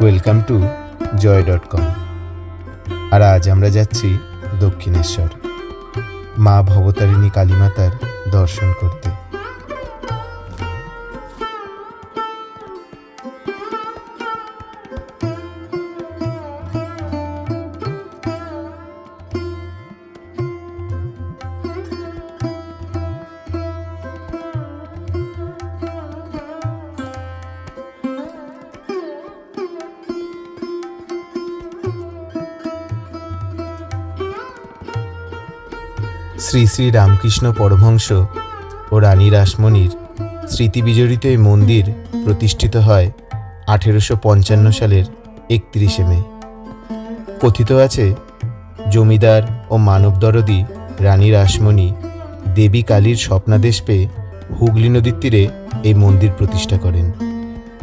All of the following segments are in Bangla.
Welcome to Joy dot com আর আজ আমরা যাচ্ছি দক্ষিণেশ্বর। মা ভবতারিণী কালীমাতার দর্শন করতে। শ্রী শ্রী রামকৃষ্ণ পরমহংস ও রানী রাসমণির স্মৃতিবিজড়িত এই মন্দির প্রতিষ্ঠিত হয় আঠেরোশো পঞ্চান্ন সালের একত্রিশে মে। কথিত আছে, জমিদার ও মানবদরদি রানী রাসমণি দেবী কালীর স্বপ্নাদেশ পেয়ে হুগলি নদীর তীরে এই মন্দির প্রতিষ্ঠা করেন।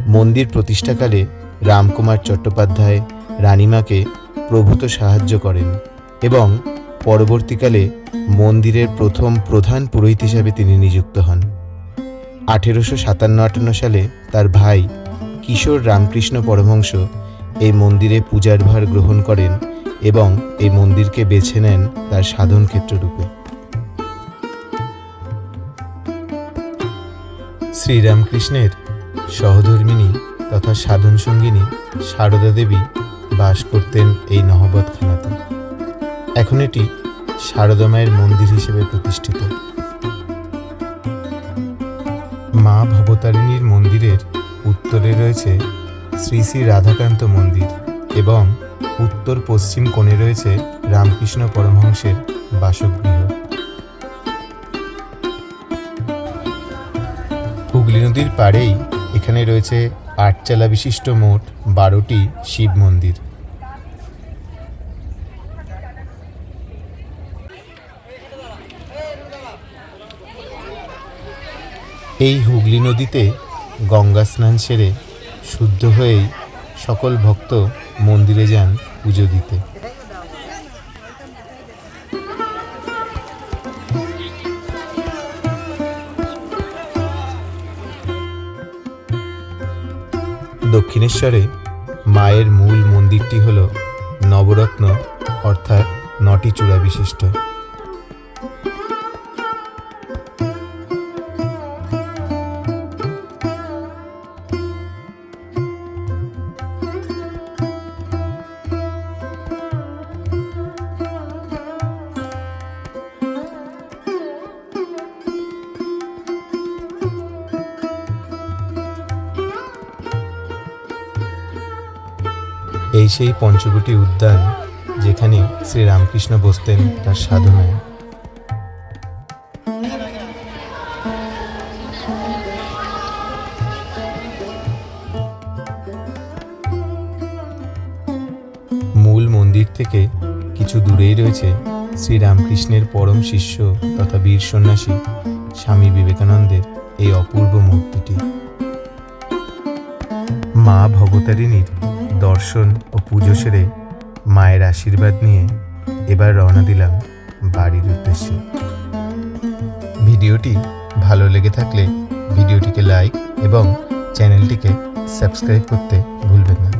মন্দির প্রতিষ্ঠাকালে রামকুমার চট্টোপাধ্যায় রানীমাকে প্রভূত সাহায্য করেন এবং পরবর্তীকালে মন্দিরের প্রথম প্রধান পুরোহিত হিসাবে তিনি নিযুক্ত হন। আঠেরোশো সাতান্ন আটান্ন সালে তার ভাই কিশোর রামকৃষ্ণ পরমহংস এই মন্দিরে পূজার ভার গ্রহণ করেন এবং এই মন্দিরকে বেছে নেন তার সাধন ক্ষেত্ররূপে শ্রীরামকৃষ্ণের সহধর্মিনী তথা সাধন সঙ্গিনী সারদা দেবী বাস করতেন এই নহবতখানাতে। এখন এটি সারদা মায়ের মন্দির হিসেবে প্রতিষ্ঠিত। মা ভবতারিণীর মন্দিরের উত্তরে রয়েছে শ্রী শ্রী রাধাকান্ত মন্দির এবং উত্তর পশ্চিম কোণে রয়েছে রামকৃষ্ণ পরমহংসের বাসগৃহ। হুগলি নদীর পাড়েই এখানে রয়েছে আটচালা বিশিষ্ট মোট বারোটি শিব মন্দির। এই হুগলি নদীতে গঙ্গা স্নান সেরে শুদ্ধ হয়েই সকল ভক্ত মন্দিরে যান পুজো দিতে। দক্ষিণেশ্বরে মায়ের মূল মন্দিরটি হল নবরত্ন, অর্থাৎ নটি চূড়া বিশিষ্ট। এই সেই পঞ্চবটি উদ্যান যেখানে শ্রীরামকৃষ্ণ বসতেন তার সাধনায়। মূল মন্দির থেকে কিছু দূরেই রয়েছে শ্রীরামকৃষ্ণের পরম শিষ্য তথা বীর সন্ন্যাসী স্বামী বিবেকানন্দের এই অপূর্ব মূর্তিটি। মা ভবতারিণীর দর্শন পুজো সেরে মায়ের আশীর্বাদ নিয়ে এবার রওনা দিলাম বাড়ির উদ্দেশ্যে। ভিডিওটি ভালো লেগে থাকলে ভিডিওটিকে লাইক এবং চ্যানেলটিকে সাবস্ক্রাইব করতে ভুলবেন না।